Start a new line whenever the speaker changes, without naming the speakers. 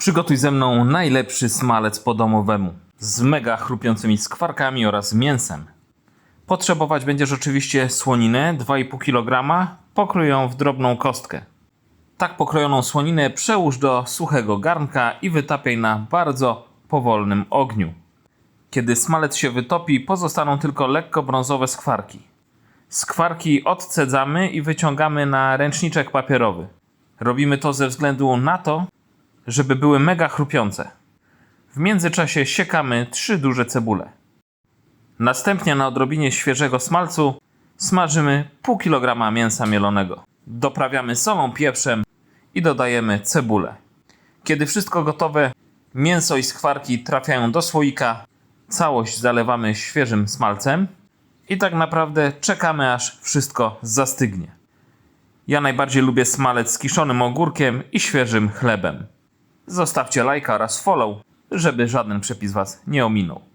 Przygotuj ze mną najlepszy smalec po domowemu z mega chrupiącymi skwarkami oraz mięsem. Potrzebować będziesz oczywiście słoninę 2,5 kg, pokrój ją w drobną kostkę. Tak pokrojoną słoninę przełóż do suchego garnka i wytapiaj na bardzo powolnym ogniu. Kiedy smalec się wytopi, pozostaną tylko lekko brązowe skwarki. Skwarki odcedzamy i wyciągamy na ręczniczek papierowy. Robimy to ze względu na to, żeby były mega chrupiące. W międzyczasie siekamy trzy duże cebule. Następnie na odrobinie świeżego smalcu smażymy pół kilograma mięsa mielonego. Doprawiamy solą, pieprzem i dodajemy cebulę. Kiedy wszystko gotowe, mięso i skwarki trafiają do słoika, całość zalewamy świeżym smalcem i tak naprawdę czekamy aż wszystko zastygnie. Ja najbardziej lubię smalec z kiszonym ogórkiem i świeżym chlebem. Zostawcie lajka oraz follow, żeby żaden przepis Was nie ominął.